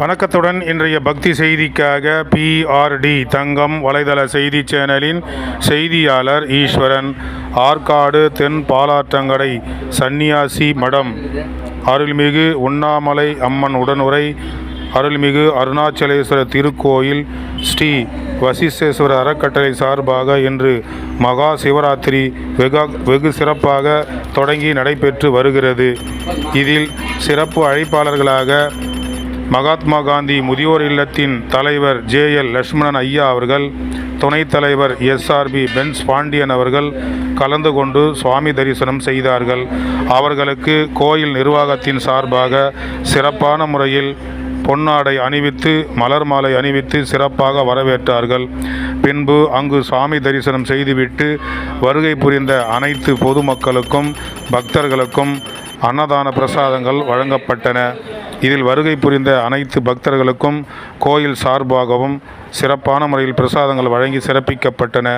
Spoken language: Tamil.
வணக்கத்துடன் இன்றைய பக்தி செய்திக்காக பிஆர்டி தங்கம் வலைதள செய்தி சேனலின் செய்தியாளர் ஈஸ்வரன் ஆற்காடு தென் பாலாற்றங்கடை சன்னியாசி மடம் அருள்மிகு உண்ணாமலை அம்மன் உடனுரை அருள்மிகு அருணாச்சலேஸ்வரர் திருக்கோயில் ஸ்ரீ வசிஷ்டேஸ்வரர் அறக்கட்டளை சார்பாக இன்று மகா சிவராத்திரி வெகு வெகு சிறப்பாக தொடங்கி நடைபெற்று வருகிறது. இதில் சிறப்பு அழைப்பாளர்களாக மகாத்மா காந்தி முதியோர் இல்லத்தின் தலைவர் ஜே எல் லட்சுமணன் ஐயா அவர்கள் துணைத் தலைவர் எஸ்ஆர்பி பென்ஸ் பாண்டியன் அவர்கள் கலந்து கொண்டு சுவாமி தரிசனம் செய்தார்கள். அவர்களுக்கு கோயில் நிர்வாகத்தின் சார்பாக சிறப்பான முறையில் பொன்னாடை அணிவித்து மலர் மாலை அணிவித்து சிறப்பாக வரவேற்றார்கள். பின்பு அங்கு சுவாமி தரிசனம் செய்துவிட்டு வருகை புரிந்த அனைத்து பொதுமக்களுக்கும் பக்தர்களுக்கும் அன்னதான பிரசாதங்கள் வழங்கப்பட்டன. இதில் வருகை புரிந்த அனைத்து பக்தர்களுக்கும் கோயில் சார்பாகவும் சிறப்பான முறையில் பிரசாதங்கள் வழங்கி சிறப்பிக்கப்பட்டன.